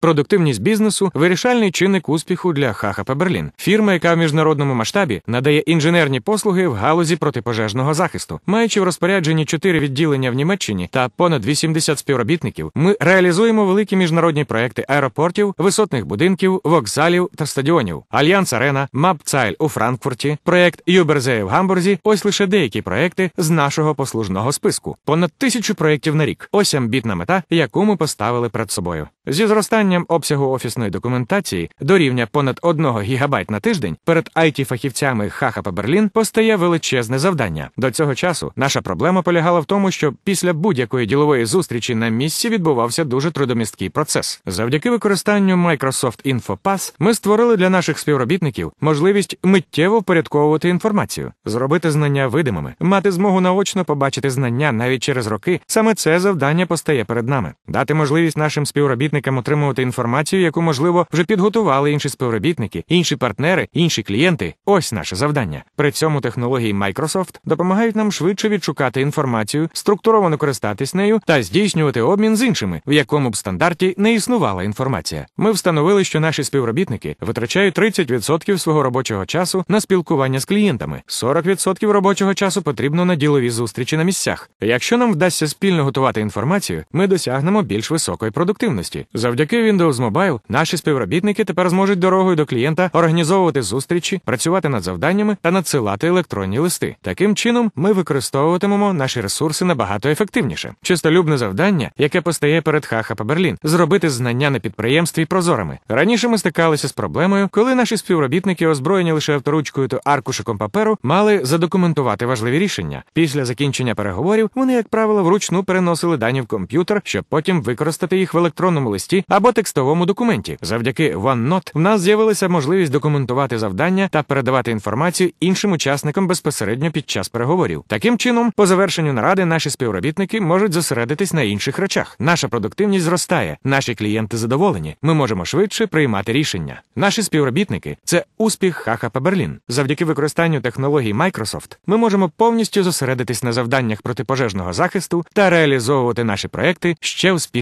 Продуктивність бізнесу вирішальний чинник успіху для ХХП Берлін. Фірма, яка в міжнародному масштабі надає інженерні послуги в галузі протипожежного захисту. Маючи в розпорядженні чотири відділення в Німеччині та понад 80 співробітників, ми реалізуємо великі міжнародні проекти аеропортів, висотних будинків, вокзалів та стадіонів. Альянс Арена, Мапцайль у Франкфурті, проект Юберзеє в Гамбурзі. Ось лише деякі проекти з нашого послужного списку. Понад тисячу проєктів на рік. Ось амбітна мета, яку ми поставили перед собою. Зі зростанням обсягу офісної документації до рівня понад 1 гігабайт на тиждень перед it фахівцями ХХП Берлін постає величезне завдання. До цього часу наша проблема полягала в тому, що після будь-якої ділової зустрічі на місці відбувався дуже трудомісткий процес. Завдяки використанню Microsoft InfoPass ми створили для наших співробітників можливість миттєво впорядковувати інформацію, зробити знання видимими, мати змогу наочно побачити знання навіть через роки. Саме це завдання постає перед нами, дати можливість нашим співробітникам отримувати інформацію, яку можливо вже підготували інші співробітники, інші партнери, інші клієнти. Ось наше завдання. При цьому технології Microsoft допомагають нам швидше відшукати інформацію, структуровано користатись нею та здійснювати обмін з іншими, в якому б стандарті не існувала інформація. Ми встановили, що наші співробітники витрачають 30% свого робочого часу на спілкування з клієнтами, 40% робочого часу потрібно на ділові зустрічі на місцях. Якщо нам вдасться спільно готувати інформацію, ми досягнемо більш високої продуктивності. Завдяки Windows Mobile наші співробітники тепер зможуть дорогою до клієнта організовувати зустрічі, працювати над завданнями та надсилати електронні листи. Таким чином, ми використовуватимемо наші ресурси набагато ефективніше. Чистолюбне завдання, яке постає перед ХХП Берлін, зробити знання на підприємстві прозорими. Раніше ми стикалися з проблемою, коли наші співробітники, озброєні лише авторучкою та аркушиком паперу, мали задокументувати важливі рішення. Після закінчення переговорів вони, як правило, вручну переносили дані в комп'ютер, щоб потім використати їх в електронному листі або текстовому документі. Завдяки OneNote в нас з'явилася можливість документувати завдання та передавати інформацію іншим учасникам безпосередньо під час переговорів. Таким чином, по завершенню наради наші співробітники можуть зосередитись на інших речах. Наша продуктивність зростає, наші клієнти задоволені. Ми можемо швидше приймати рішення. Наші співробітники це успіх ХХП Берлін. Завдяки використанню технологій Microsoft ми можемо повністю зосередитись на завданнях протипожежного захисту та реалізовувати наші проекти ще успішніше.